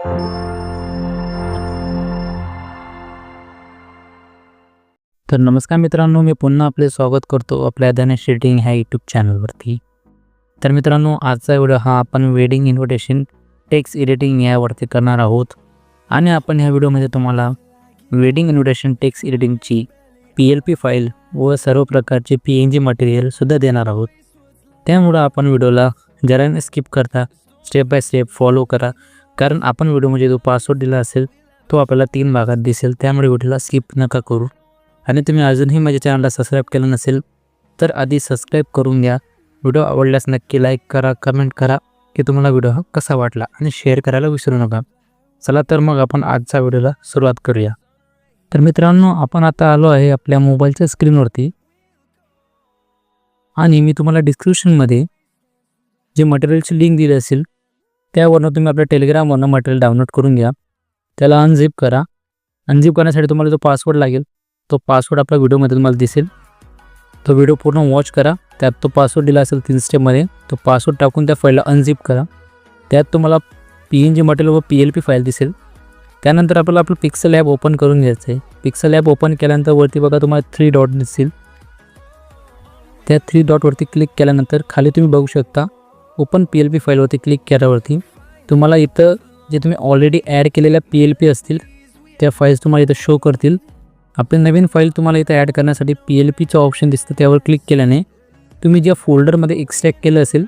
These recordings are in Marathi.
तर नमस्कार मित्रांनो मी पुन्हा आपले स्वागत करतो आपल्या धनेश शेटिंग ह्या यूट्यूब चॅनलवरती तर मित्रांनो आजचा व्हिडिओ हा आपण वेडिंग इन्व्हिटेशन टेक्स्ट एडिटिंग यावरती करणार आहोत. आणि आपण ह्या व्हिडिओमध्ये तुम्हाला वेडिंग इन्व्हिटेशन टेक्स्ट एडिटिंगची पी एल पी फाईल व सर्व प्रकारचे पी एन जी मटेरियलसुद्धा देणार आहोत. त्यामुळं आपण व्हिडिओला जरा स्किप करता स्टेप बाय स्टेप फॉलो करा. कारण आपण व्हिडिओमध्ये जो पासवर्ड दिला असेल तो आपल्याला तीन भागात दिसेल. त्यामुळे व्हिडिओला स्किप नका करू. आणि तुम्ही अजूनही माझ्या चॅनलला सबस्क्राईब केलं नसेल तर आधी सबस्क्राईब करून घ्या. व्हिडिओ आवडल्यास नक्की लाईक करा कमेंट करा की तुम्हाला व्हिडिओ हा कसा वाटला? आणि शेअर करायला विसरू नका. चला तर मग आपण आजच्या व्हिडिओला सुरुवात करूया. तर मित्रांनो आपण आता आलो आहे आपल्या मोबाईलच्या स्क्रीनवरती आणि मी तुम्हाला डिस्क्रिप्शनमध्ये जे मटेरियलची लिंक दिली असेल त्यावरनं तुम्ही आपल्या टेलिग्रामवरनं मटेरियल डाउनलोड करून घ्या. त्याला अनझिप करा. अनझिप करण्यासाठी तुम्हाला जो पासवर्ड लागेल तो पासवर्ड आपल्या व्हिडिओमध्ये तुम्हाला दिसेल. तो व्हिडिओ पूर्ण वॉच करा. त्यात तो पासवर्ड दिला असेल तीन स्टेपमध्ये तो पासवर्ड टाकून त्या फाईलला अनझिप करा. त्यात तुम्हाला पी एन जी मटेरियल व पी एल पी फाईल दिसेल. त्यानंतर आपल्याला आपलं पिक्सल ॲप ओपन करून घ्यायचं आहे पिक्सल ॲप ओपन केल्यानंतर वरती बघा तुम्हाला थ्री डॉट दिसेल. त्या थ्री डॉटवरती क्लिक केल्यानंतर खाली तुम्ही बघू शकता. ओपन पी एल पी फाईलवरती क्लिक केल्यावरती तुम्हाला इथं जे तुम्ही ऑलरेडी ॲड केलेल्या पी एल पी असतील त्या फाईल्स तुम्हाला इथं शो करतील. आपली नवीन फाईल तुम्हाला इथं ॲड करण्यासाठी पी एल पीचं ऑप्शन दिसतं त्यावर क्लिक केल्याने तुम्ही ज्या फोल्डरमध्ये एक्स्ट्रॅक्ट केलं असेल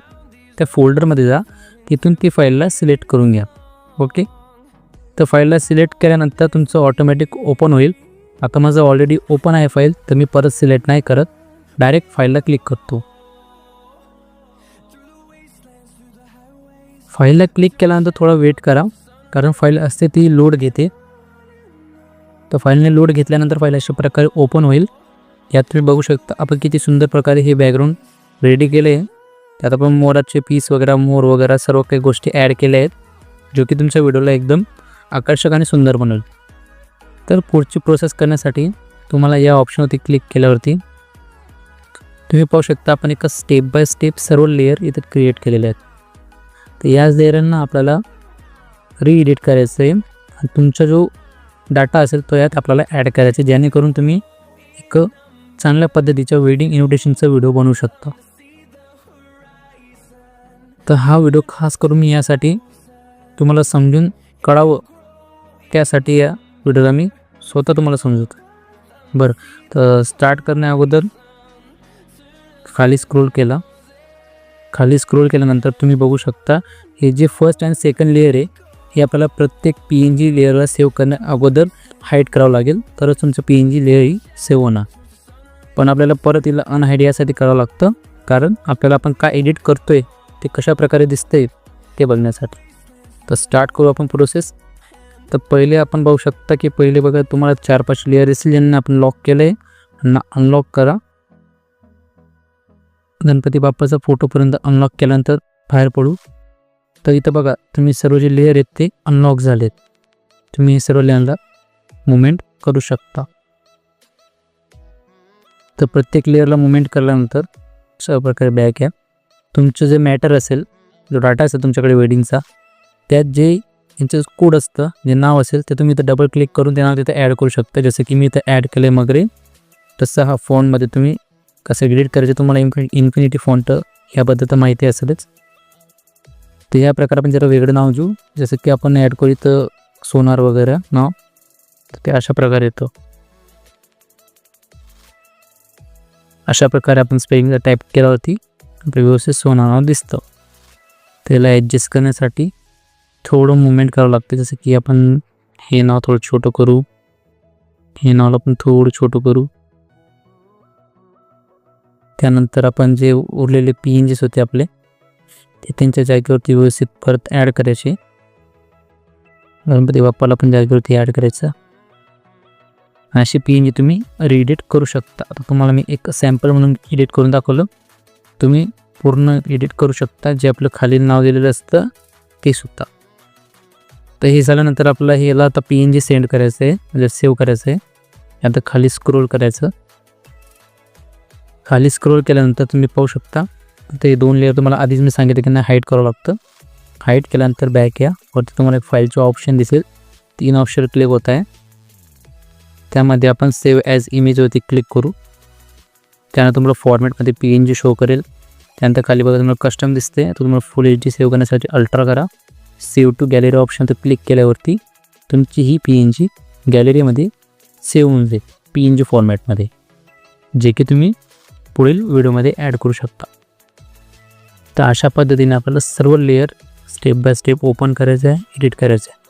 त्या फोल्डरमध्ये जा तिथून ती फाईलला सिलेक्ट करून घ्या. ओके? तर फाईलला सिलेक्ट केल्यानंतर तुमचं ऑटोमॅटिक ओपन होईल. आता माझं ऑलरेडी ओपन आहे फाईल तर मी परत सिलेक्ट नाही करत. डायरेक्ट फाईलला क्लिक करतो. फाईलला क्लिक केल्यानंतर थोडा वेट करा कारण फाईल असते ती लोड घेते. तर फाईलने लोड घेतल्यानंतर फाईल अशा प्रकारे ओपन होईल. यात तुम्ही बघू शकता आपण किती सुंदर प्रकारे हे बॅकग्राऊंड रेडी केले आहे. त्यात आपण मोराचे पीस वगैरे मोर वगैरे सर्व काही गोष्टी ॲड केल्या आहेत जो की तुमच्या व्हिडिओला एकदम आकर्षक आणि सुंदर बनवेल. तर पुढची प्रोसेस करण्यासाठी तुम्हाला या ऑप्शनवरती क्लिक केल्यावरती तुम्ही पाहू शकता आपण एका स्टेप बाय स्टेप सर्व लेअर इथे क्रिएट केलेले आहेत. तर याच लेअरांना आपल्याला रीएडिट करायचं आहे आणि तुमचा जो डाटा असेल तो यात आपल्याला ॲड करायचा जेणेकरून तुम्ही एक चांगल्या पद्धतीच्या वेडिंग इन्व्हिटेशनचा व्हिडिओ बनवू शकता. तर हा व्हिडिओ खास करून मी यासाठी तुम्हाला समजून कळावं त्यासाठी या व्हिडिओला मी स्वतः तुम्हाला समजवतो बरं तर स्टार्ट करण्या अगोदर खाली स्क्रोल केला. खाली स्क्रोल केल्यानंतर तुम्ही बघू शकता हे जे फर्स्ट अँड सेकंड लेअर आहे हे आपल्याला प्रत्येक पी एन जी लेअरला सेव्ह करण्या अगोदर हाईट करावं लागेल. तरच तुमचं पी एन जी लेअर ही सेव्ह होणार. पण आपल्याला परत तिला अनहाईड यासाठी करावं लागतं कारण आपल्याला आपण काय एडिट करतो आहे ते कशा प्रकारे दिसतंय ते बघण्यासाठी. तर स्टार्ट करू आपण प्रोसेस तर पहिले आपण बघू शकता की पहिले बघा तुम्हाला चार पाच लेअर दिसतील ज्यांना आपण लॉक केलं आहे अनलॉक करा. गणपती बाप्पाचा फोटोपर्यंत अनलॉक केल्यानंतर बाहेर पडू. तर इथं बघा तुम्ही सर्व जे लेअर आहेत ते अनलॉक झालेत. तुम्ही हे सर्व लेअरला मुवमेंट करू शकता. तर प्रत्येक लेअरला मुवमेंट केल्यानंतर अशा प्रकारे बॅक आहे तुमचं जे मॅटर असेल जो डाटा असेल तुमच्याकडे वेडिंगचा त्यात जे यांचं कोड असतं जे नाव असेल ते तुम्ही इथं डबल क्लिक करून ते नाव तिथं ॲड करू शकता. जसं की मी इथं ॲड केलं आहे मगरे तसं हा फोनमध्ये तुम्ही कसं एडिट करायचं तुम्हाला इन्फि इन्फिनिटी फॉन्ट ह्याबद्दल तर माहिती असेलच. तर या प्रकारे आपण जरा वेगळं नाव घेऊ. जसं की आपण ॲड करू तर सोनार वगैरे नाव. तर ते अशा प्रकारे येतं. अशा प्रकारे आपण स्पेलिंग टाईप केल्यावरती आपलं व्यवस्थित सोनार नाव दिसतं. त्याला ॲडजस्ट करण्यासाठी थोडं मुवमेंट करावं लागतं. जसं की आपण हे नाव थोडं छोटं करू. हे नावला पण थोडं छोटं करू. त्यानंतर आपण जे उरलेले पी एन जीस होते आपले ते त्यांच्या जागेवरती व्यवस्थित परत ॲड करायचे. गणपती बाप्पाला पण जागेवरती ॲड करायचं. अशी पी एन जी तुम्ही रिएडिट करू शकता. आता तुम्हाला मी एक सॅम्पल म्हणून एडिट करून दाखवलं. तुम्ही पूर्ण एडिट करू शकता. जे आपलं खालील नाव दिलेलं असतं ते सुद्धा. तर हे झाल्यानंतर आपल्याला ह्याला आता पी एन जी सेंड करायचं आहे म्हणजे सेव्ह करायचं आहे आता खाली स्क्रोल करायचं. खाली स्क्रोल केल्यानंतर तुम्ही पाहू शकता. ते दोन लेअर तुम्हाला आधीच मी सांगितलं की नाही हाईट करावं लागतं. हाईट केल्यानंतर बॅक या. वरती तुम्हाला एक फाईलचं ऑप्शन दिसेल. तीन ऑप्शन क्लिक होत आहे. त्यामध्ये आपण सेव्ह ॲज इमेजवरती क्लिक करू. त्यानंतर तुम्हाला फॉर्मॅटमध्ये पी एन जी शो करेल. त्यानंतर खाली बघा तुम्हाला कस्टम दिसते. तर तुम्हाला फुल एच डी सेव्ह करण्यासाठी अल्ट्रा करा. सेव्ह टू गॅलरी ऑप्शन तर क्लिक केल्यावरती तुमची ही पी एन जी गॅलरीमध्ये सेव्ह होऊन जाईल. पी एन जी फॉर्मॅटमध्ये जे की तुम्ही पुढील व्हिडिओमध्ये ॲड करू शकता. तर अशा पद्धतीने आपल्याला सर्व layer step by step open करायचं आहे एडिट करायचं आहे.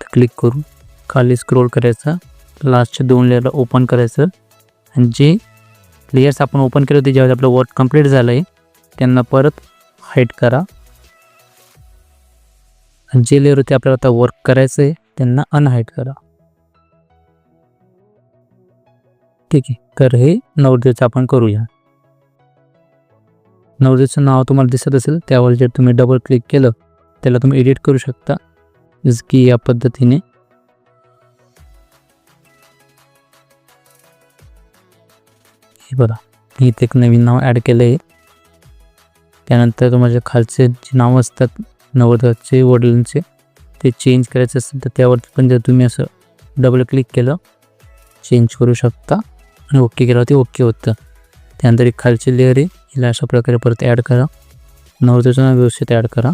तर क्लिक करून खाली स्क्रोल करायचा लास्टच्या दोन लेअरला ओपन करायचं आणि जे लेयर्स आपण ओपन केले होते ज्यावेळेस आपलं वर्क कंप्लीट झालं आहे त्यांना परत हाईट करा. आणि जे लेअर होते आपल्याला आता वर्क करायचं आहे त्यांना अनहाईट करा. ठीक आहे. तर हे नवरदेवचं आपण करूया. नवरदेवचं नाव तुम्हाला दिसत असेल त्यावर जर तुम्ही डबल क्लिक केलं त्याला तुम्ही एडिट करू शकता. जसं की या पद्धतीने. हे बघा मी इथे एक नवीन नाव ॲड केलं आहे त्यानंतर तुम्हाला खालचे जे नाव असतात नवरदेवाचे वडिलांचे ते चेंज करायचे असेल तर त्यावरती पण जर तुम्ही असं डबल क्लिक केलं चेंज करू शकता. आणि ओके केल्यावरती ओके होतं. त्यानंतर एक खालची लेअर आहे हिला अशा प्रकारे परत ॲड करा. नवरतेचं नाव व्यवस्थित ॲड करा.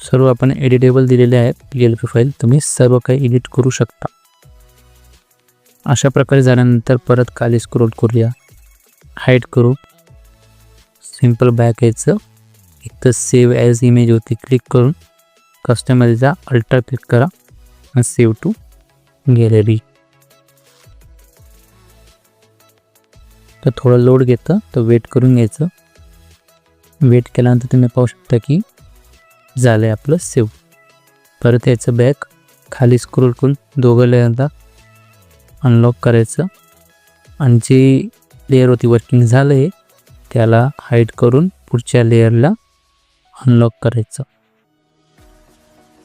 सर्व आपण एडिटेबल दिलेले आहेत पी एल पी फाईल तुम्ही सर्व काही एडिट करू शकता. अशा प्रकारे झाल्यानंतर परत खाली स्क्रोल करूया. हाईट करू. सिंपल बॅक यायचं. एक तर सेव्ह ॲज इमेज होती क्लिक करून कस्टमरचा जा अल्ट्रा क्लिक करा. आणि सेव्ह टू गॅलरी तर थोडं लोड घेतं तर वेट करून घ्यायचं. वेट केल्यानंतर तुम्ही पाहू शकता की झालं आहे आपलं सेव परत यायचं बॅक खाली स्क्रोल करून दोघं लेअरला अनलॉक करायचं. आणि जी लेअर होती वर्किंग झालं आहे त्याला हाईड करून पुढच्या लेअरला अनलॉक करायचं.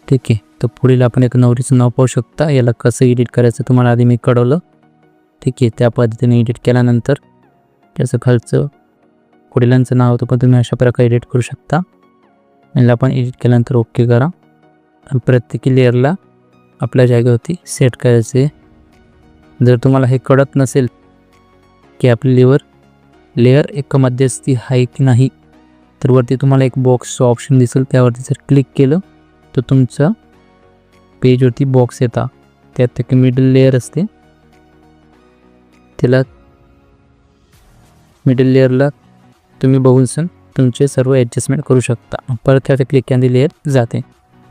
ठीक आहे तर पुढील आपण एक नवरीचं नाव पाहू शकता. याला कसं एडिट करायचं तुम्हाला आधी मी कळवलं. ठीक आहे त्या पद्धतीने एडिट केल्यानंतर त्याचं खालचं वडिलांचं नाव होतं पण तुम्ही अशा प्रकारे एडिट करू शकता. याला आपण एडिट केल्यानंतर ओके करा. प्रत्येकी लेअरला आपल्या जागेवरती सेट करायचे. जर तुम्हाला हे कळत नसेल की आपली लेवर लेअर एका मध्यस्थी आहे की नाही तर वरती तुम्हाला एक बॉक्सचं ऑप्शन दिसेल. त्यावरती जर क्लिक केलं तर तुमचं पेजवरती बॉक्स येता. त्यात एक मिडल लेअर असते. त्याला मिडल लेअरला तुम्ही बघून तुमचे सर्व ॲडजस्टमेंट करू शकता. परत त्यात क्लिक केली लेअर जाते.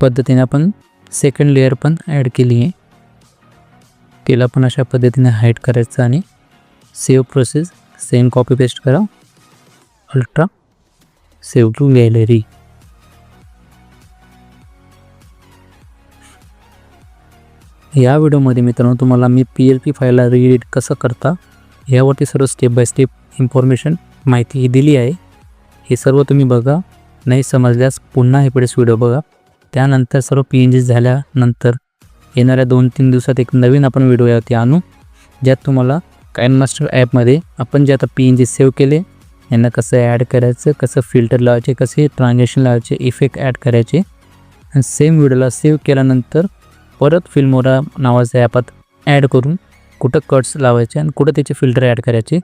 पद्धतीने आपण सेकंड लेअर पण ॲड केली आहे. तिला पण अशा पद्धतीने हाईट करायचं आणि save process same copy paste करा. अल्ट्रा सेव्ह टू गॅलरी या व्हिडिओमध्ये मित्रांनो तुम्हाला मी पी एल पी फाईलला रीएडिट कसं करता यावरती सर्व स्टेप बाय स्टेप इन्फॉर्मेशन माहिती ही दिली आहे. हे सर्व तुम्ही बघा. नाही समजल्यास पुन्हा हे पुढे व्हिडिओ बघा. त्यानंतर सर्व पी एन जी झाल्यानंतर येणाऱ्या दोन तीन दिवसात एक नवीन आपण व्हिडिओ यावरती आणू ज्यात तुम्हाला कायन मास्टर ॲपमध्ये आपण जे आता पी एन जी सेव्ह केले यांना कसं ॲड करायचं कसं फिल्टर लावायचे कसे ट्रान्झॅक्शन लावायचे इफेक्ट ॲड करायचे आणि सेम व्हिडिओला सेव्ह केल्यानंतर परत फिल्मोरा नावाच्या ॲपात ॲड करून कुठं कट्स लावायचे आणि कुठं त्याचे फिल्टर ॲड करायचे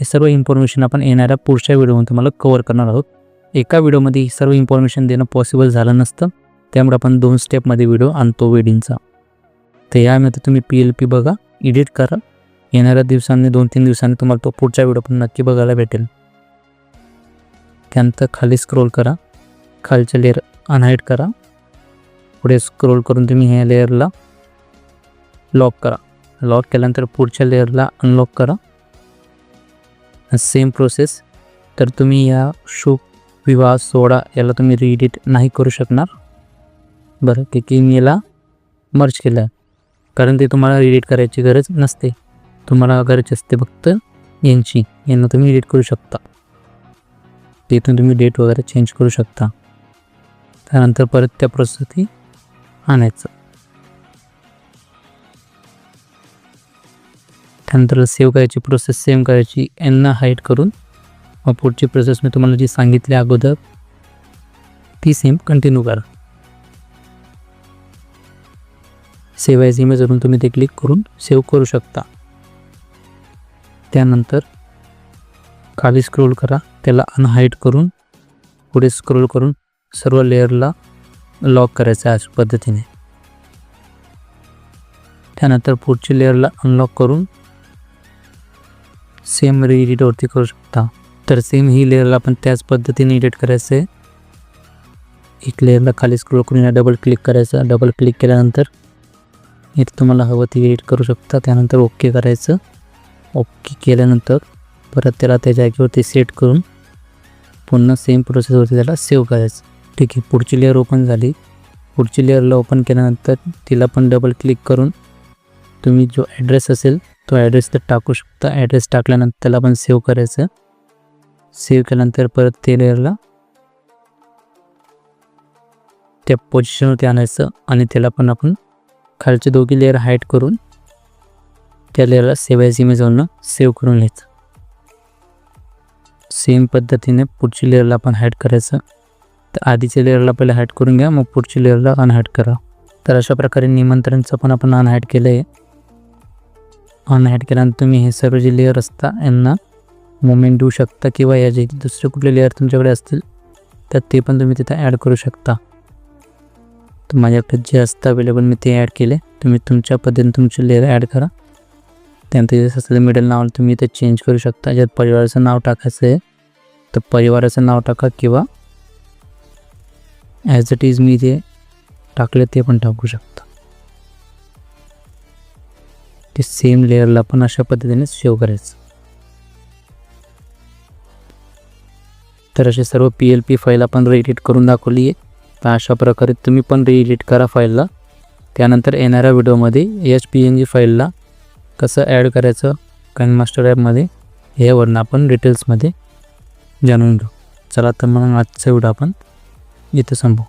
हे सर्व इन्फॉर्मेशन आपण येणाऱ्या पुढच्या व्हिडिओमध्ये तुम्हाला कवर करणार आहोत. एका व्हिडिओमध्ये ही सर्व इन्फॉर्मेशन देणं पॉसिबल झालं नसतं. त्यामुळे आपण दोन स्टेपमध्ये व्हिडिओ आणतो वेडिंगचा तर यामध्ये तुम्ही पी एल पी बघा एडिट करा. येणाऱ्या दिवसांनी दोन तीन दिवसांनी तुम्हाला तो पुढचा व्हिडिओ पण नक्की बघायला भेटेल. त्यानंतर खाली स्क्रोल करा. खालच्या लेअर अनहाईट करा. पुढे स्क्रोल करून तुम्ही ह्या लेअरला लॉक करा. लॉक केल्यानंतर पुढच्या लेअरला अनलॉक करा. सेम प्रोसेस तर तुम्ही या शुभ विवाह सोहळा याला तुम्ही रिएडिट नाही करू शकणार. बरं की की मी याला मर्ज केलं आहे. कारण ते तुम्हाला रिएडिट करायची गरज नसते. तुम्हाला गरज असते फक्त यांची यांना तुम्ही एडिट करू शकता. तिथून तुम्ही डेट वगैरे चेंज करू शकता. त्यानंतर परत त्या प्रोसेससाठी आणायचं. त्यानंतर सेव्ह करायची प्रोसेस सेव्ह करायची यांना हाईट करून मग पुढची प्रोसेस मी तुम्हाला जी सांगितली अगोदर ती सेम कंटिन्यू करा. सेव्ह ॲज इमेजवरून तुम्ही ते क्लिक करून सेव्ह करू शकता. त्यानंतर खाली स्क्रोल करा त्याला अनहाईट करून पुढे स्क्रोल करून सर्व लेअरला लॉक करायचं आहे अशा पद्धतीने. त्यानंतर पुढची लेअरला अनलॉक करून सेम एडिटवरती करू शकता. तर सेम ही लेअरला आपण त्याच पद्धतीने एडिट करायचं आहे एक लेअरला खाली स्क्रोल करून डबल क्लिक करायचं. डबल क्लिक केल्यानंतर इथे तुम्हाला हवं ती एडिट करू शकता. त्यानंतर ओके करायचं. ओके केल्यानंतर परत त्याला त्या जागेवरती सेट करून पुन्हा सेम प्रोसेसवरती त्याला सेव्ह करायचं. ठीक आहे पुढची लेअर ओपन झाली. पुढची लेअरला ओपन केल्यानंतर तिला पण डबल क्लिक करून तुम्ही जो ॲड्रेस असेल तो ॲड्रेस तर टाकू शकता. ॲड्रेस टाकल्यानंतर त्याला पण सेव्ह करायचं सेव्ह केल्यानंतर परत ते लेअरला त्या पोझिशनवरती आणायचं आणि त्याला पण आपण खालचे दोघी लेअर हाईट करून त्या लेअरला सेव्ह ॲज इमेजवरनं सेव्ह करून घ्यायचं. सेम पद्धतीने पुढची लेअरला आपण हाईट करायचं. तर आधीच्या लेअरला पहिले हाईट करून घ्या मग पुढची लेअरला अनहाईट करा. तर अशा प्रकारे निमंत्रणचं पण आपण अनहाईट केलं आहे ऑन ॲड केल्यानंतर तुम्ही हे सर्व जे लेअर असता यांना मुवमेंट देऊ शकता किंवा या जे दुसरे कुठले लेअर तुमच्याकडे असतील तर ते पण तुम्ही तिथं ॲड करू शकता. तर माझ्याकडे जे असतं अवेलेबल मी ते ॲड केले. तुम्ही तुमच्या पद्धतीने तुमचे लेअर ॲड करा. त्यानंतर जसं असलेलं मिडल नाव तुम्ही ते चेंज करू शकता. ज्यात परिवाराचं नाव टाकायचं आहे तर परिवाराचं नाव टाका किंवा ॲज इट इज मी जे टाकले ते पण टाकू शकता. ते सेम लेअरला पण अशा पद्धतीने सेव्ह करायचं. तर असे सर्व पी एल पी फाईल आपण रिएडिट करून दाखवली आहे. तर अशा प्रकारे तुम्ही पण रिएडिट करा फाईलला त्यानंतर येणाऱ्या व्हिडिओमध्ये एच पी एन जी फाईलला कसं ॲड करायचं कॅन मास्टर ॲपमध्ये यावरून आपण डिटेल्समध्ये जाणून घेऊ. चला तर मग आजचा व्हिडिओ आपण इथं संपू